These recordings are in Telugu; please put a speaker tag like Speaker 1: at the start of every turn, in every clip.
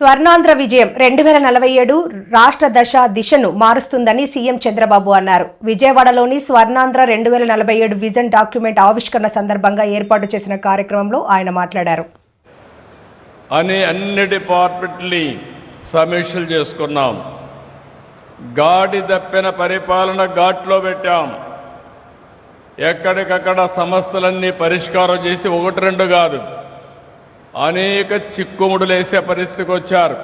Speaker 1: స్వర్ణాంధ్ర విజయం రెండు వేల నలభై ఏడు రాష్ట్ర దశ దిశను మారుస్తుందని సీఎం చంద్రబాబు అన్నారు. విజయవాడలోని స్వర్ణాంధ్ర రెండు వేల నలభై ఏడు విజన్ డాక్యుమెంట్ ఆవిష్కరణ సందర్భంగా ఏర్పాటు చేసిన కార్యక్రమంలో ఆయన మాట్లాడారు.
Speaker 2: అని అన్ని డిపార్ట్మెంట్ని సమీక్షలు చేసుకున్నాం. గాడి దప్పిన పరిపాలన ఘాట్లో పెట్టాం. ఎక్కడికక్కడ సమస్యలన్నీ పరిష్కారం చేసి ఒకటి రెండు కాదు. అనేక చిక్కుముడులేసే పరిస్థితికి వచ్చారు.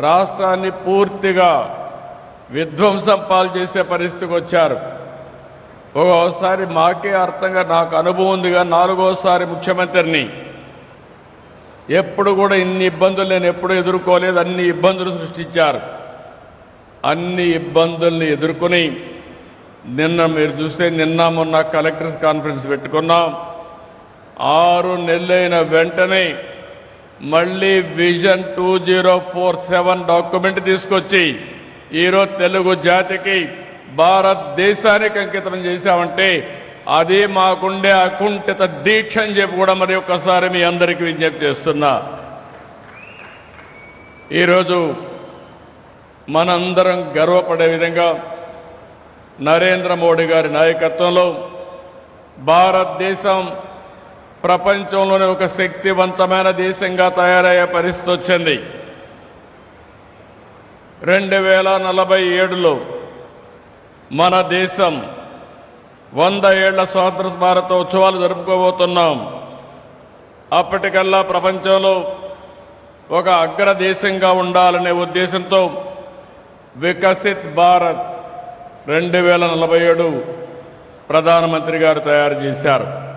Speaker 2: రాష్ట్రాన్ని పూర్తిగా విధ్వంసం పాలు చేసే పరిస్థితికి వచ్చారు. ఒక్కోసారి మాకే అర్థంగా నాకు అనుభవం ఉందిగా నాలుగోసారి ముఖ్యమంత్రిని. ఎప్పుడు కూడా ఇన్ని ఇబ్బందులు నేను ఎప్పుడు ఎదుర్కోలేదు అన్ని ఇబ్బందులు సృష్టించారు. అన్ని ఇబ్బందుల్ని ఎదుర్కొని నిన్న మీరు చూస్తే నిన్న మొన్న కలెక్టర్స్ కాన్ఫరెన్స్ పెట్టుకున్నాం. ఆరు నెలలైన వెంటనే మళ్ళీ vision two zero four seven document తీసుకొచ్చి ఈరోజు తెలుగు జాతికి భారతదేశానికి అంకితం చేశామంటే అది మాకుండే అకుంఠిత దీక్ష అని చెప్పి కూడా మరి ఒక్కసారి మీ అందరికీ విజ్ఞప్తి చేస్తున్నా. ఈరోజు మనందరం గర్వపడే విధంగా నరేంద్ర మోడీ గారి నాయకత్వంలో భారతదేశం ప్రపంచంలోనే ఒక శక్తివంతమైన దేశంగా తయారయ్యే పరిస్థితి వచ్చింది. రెండు వేల నలభై ఏడులో మన దేశం వంద ఏళ్ళ స్వాతంత్ర భారత ఉత్సవాలు జరుపుకోబోతున్నాం. అప్పటికల్లా ప్రపంచంలో ఒక అగ్రదేశంగా ఉండాలనే ఉద్దేశంతో వికసిత్ భారత్ రెండు వేల నలభై ఏడు ప్రధానమంత్రి గారు తయారు చేశారు.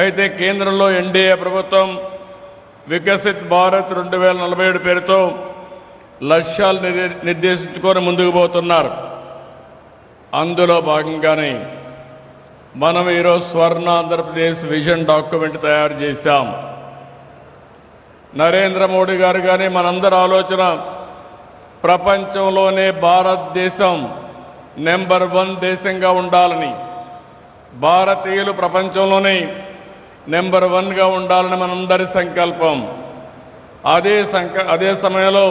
Speaker 2: అయితే కేంద్రంలో ఎన్డీఏ ప్రభుత్వం వికసిత్ భారత్ రెండు వేల నలభై ఏడు పేరుతో లక్ష్యాలు నిర్దేశించుకొని ముందుకు పోతున్నారు. అందులో భాగంగానే మనం ఈరోజు స్వర్ణ ఆంధ్రప్రదేశ్ విజన్ డాక్యుమెంట్ తయారు చేశాం. నరేంద్ర మోడీ గారు కానీ మనందరి ఆలోచన ప్రపంచంలోనే భారతదేశం నెంబర్ వన్ దేశంగా ఉండాలని. భారతీయులు ప్రపంచంలోనే నెంబర్ వన్గా ఉండాలని మనందరి సంకల్పం. అదే సంక అదే సమయంలో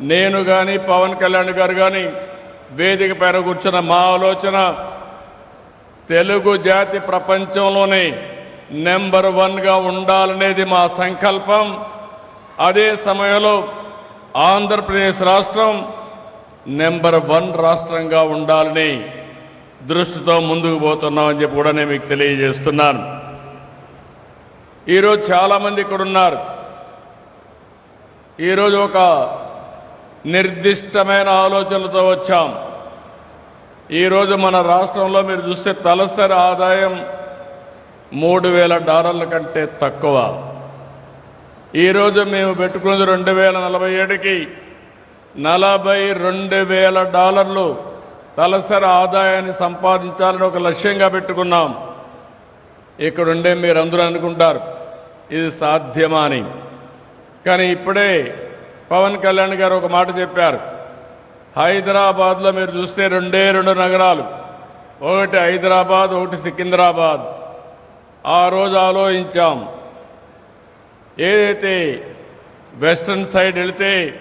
Speaker 2: నేను కానీ పవన్ కళ్యాణ్ గారు కానీ వేదిక పైన కూర్చున్న మా ఆలోచన తెలుగు జాతి ప్రపంచంలోనే నెంబర్ వన్గా ఉండాలనేది మా సంకల్పం. అదే సమయంలో ఆంధ్రప్రదేశ్ రాష్ట్రం నెంబర్ వన్ రాష్ట్రంగా ఉండాలని దృష్టితో ముందుకు పోతున్నామని చెప్పి కూడా నేను మీకు తెలియజేస్తున్నాను. ఈరోజు చాలామంది ఇక్కడ ఉన్నారు. ఈరోజు ఒక నిర్దిష్టమైన ఆలోచనలతో వచ్చాం. ఈరోజు మన రాష్ట్రంలో మీరు చూస్తే తలసరి ఆదాయం మూడు వేల డాలర్ల కంటే తక్కువ. ఈరోజు మేము పెట్టుకున్నది రెండు వేల నలభై ఏడుకి నలభై రెండు వేల డాలర్లు తలసరి ఆదాయాన్ని సంపాదించాలని ఒక లక్ష్యంగా పెట్టుకున్నాం. ఇక్కడుండే మీరందరూ అనుకుంటారు ఇది సాధ్యమా అని కానీ ఇప్పుడే పవన్ కళ్యాణ్ గారు ఒక మాట చెప్పారు. హైదరాబాద్లో మీరు చూస్తే రెండే రెండు నగరాలు. ఒకటి హైదరాబాద్ ఒకటి సికింద్రాబాద్. ఆ రోజు ఆలోచించాం. ఏదైతే వెస్ట్రన్ సైడ్ వెళితే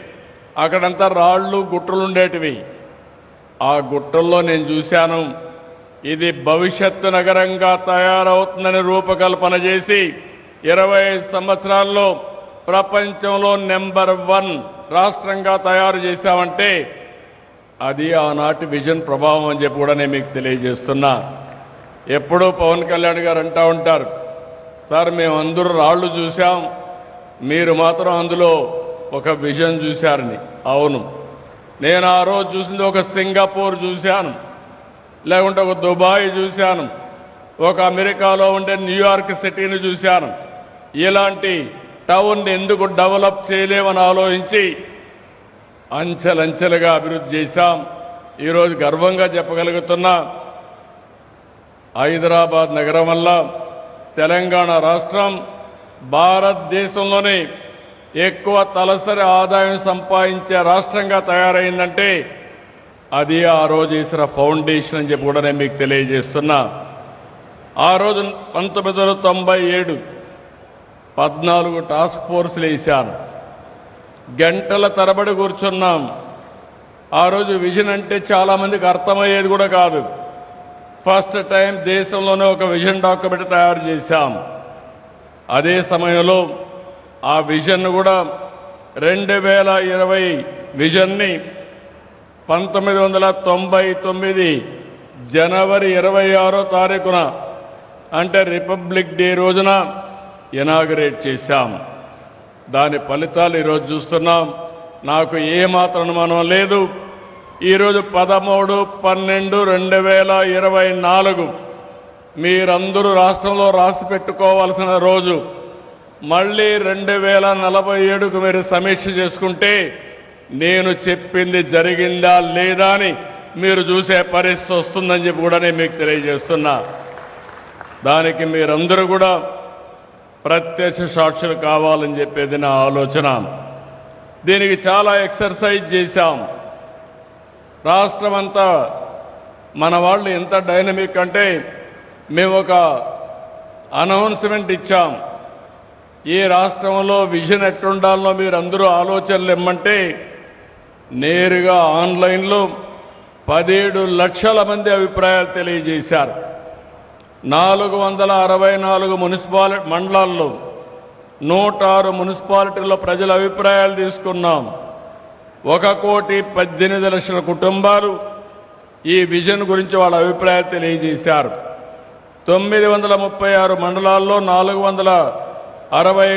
Speaker 2: అక్కడంతా రాళ్ళు గుట్టలు ఉండేటివి ఆ గుట్టల్లో నేను చూశాను. ఇది భవిష్యత్తు నగరంగా తయారవుతుందని రూపకల్పన చేసి ఇరవై సంవత్సరాల్లో ప్రపంచంలో నెంబర్ వన్ రాష్ట్రంగా తయారు చేశామంటే అది ఆనాటి విజన్ ప్రభావం అని చెప్పి కూడా నేను మీకు తెలియజేస్తున్నా. ఎప్పుడూ పవన్ కళ్యాణ్ గారు అంటా ఉంటారు సార్ మేమందరూ రాళ్ళు చూశాం మీరు మాత్రం అందులో ఒక విజన్ చూశారని. అవును. నేను ఆ రోజు చూసింది ఒక సింగపూర్ చూశాను. లేకుంటే ఒక దుబాయ్ చూశాను. ఒక అమెరికాలో ఉండే న్యూయార్క్ సిటీని చూశాను. ఇలాంటి టౌన్ని ఎందుకు డెవలప్ చేయలేమని ఆలోచించి అంచెలంచెలుగా అభివృద్ధి చేశాం. ఈరోజు గర్వంగా చెప్పగలుగుతున్నా హైదరాబాద్ నగరం వల్ల తెలంగాణ రాష్ట్రం భారతదేశంలోనే ఎక్కువ తలసరి ఆదాయం సంపాదించే రాష్ట్రంగా తయారైందంటే అది ఆ రోజు వేసిన ఫౌండేషన్ అని చెప్పి కూడా నేను మీకు తెలియజేస్తున్నా. ఆ రోజు పంతొమ్మిది వందల తొంభై ఏడు పద్నాలుగు టాస్క్ ఫోర్స్లు వేశాను. గంటల తరబడి కూర్చున్నాం. ఆ రోజు విజన్ అంటే చాలామందికి అర్థమయ్యేది కూడా కాదు. ఫస్ట్ టైం దేశంలోనే ఒక విజన్ డాక్యుమెంట్ తయారు చేశాం. అదే సమయంలో ఆ విజన్ కూడా రెండు వేల ఇరవై విజన్ని పంతొమ్మిది వందల తొంభై తొమ్మిది జనవరి ఇరవై ఆరో తారీఖున అంటే రిపబ్లిక్ డే రోజున ఇనాగరేట్ చేశాం. దాని ఫలితాలు ఈరోజు చూస్తున్నాం. నాకు ఏమాత్రం అనుమానం లేదు. ఈరోజు పదమూడు పన్నెండు రెండు వేల ఇరవై నాలుగు మీరందరూ రాష్ట్రంలో రాసి పెట్టుకోవాల్సిన రోజు. మళ్ళీ రెండు వేల నలభై ఏడుకు మీరు సమీక్ష చేసుకుంటే నేను చెప్పింది జరిగిందా లేదా అని మీరు చూసే పరిస్థితి వస్తుందని చెప్పి కూడా నేను మీకు తెలియజేస్తున్నా. దానికి మీరందరూ కూడా ప్రత్యక్ష సాక్షులు కావాలని చెప్పేది నా ఆలోచన. దీనికి చాలా ఎక్సర్సైజ్ చేశాం. రాష్ట్రమంతా మన వాళ్ళు ఎంత డైనమిక్ అంటే మేము ఒక అనౌన్స్మెంట్ ఇచ్చాం. ఏ రాష్ట్రంలో విజన్ ఎట్లుండాలో మీరు అందరూ ఆలోచనలు ఇమ్మంటే నేరుగా ఆన్లైన్లో పదిహేడు లక్షల మంది అభిప్రాయాలు తెలియజేశారు. నాలుగు వందల అరవై నాలుగు మున్సిపాలిటీ మండలాల్లో నూట ఆరు మున్సిపాలిటీల్లో ప్రజల అభిప్రాయాలు తీసుకున్నాం. ఒక కోటి పద్దెనిమిది లక్షల కుటుంబాలు ఈ విజన్ గురించి వాళ్ళ అభిప్రాయాలు తెలియజేశారు. తొమ్మిది వందల ముప్పై ఆరు మండలాల్లో నాలుగు వందల అరవై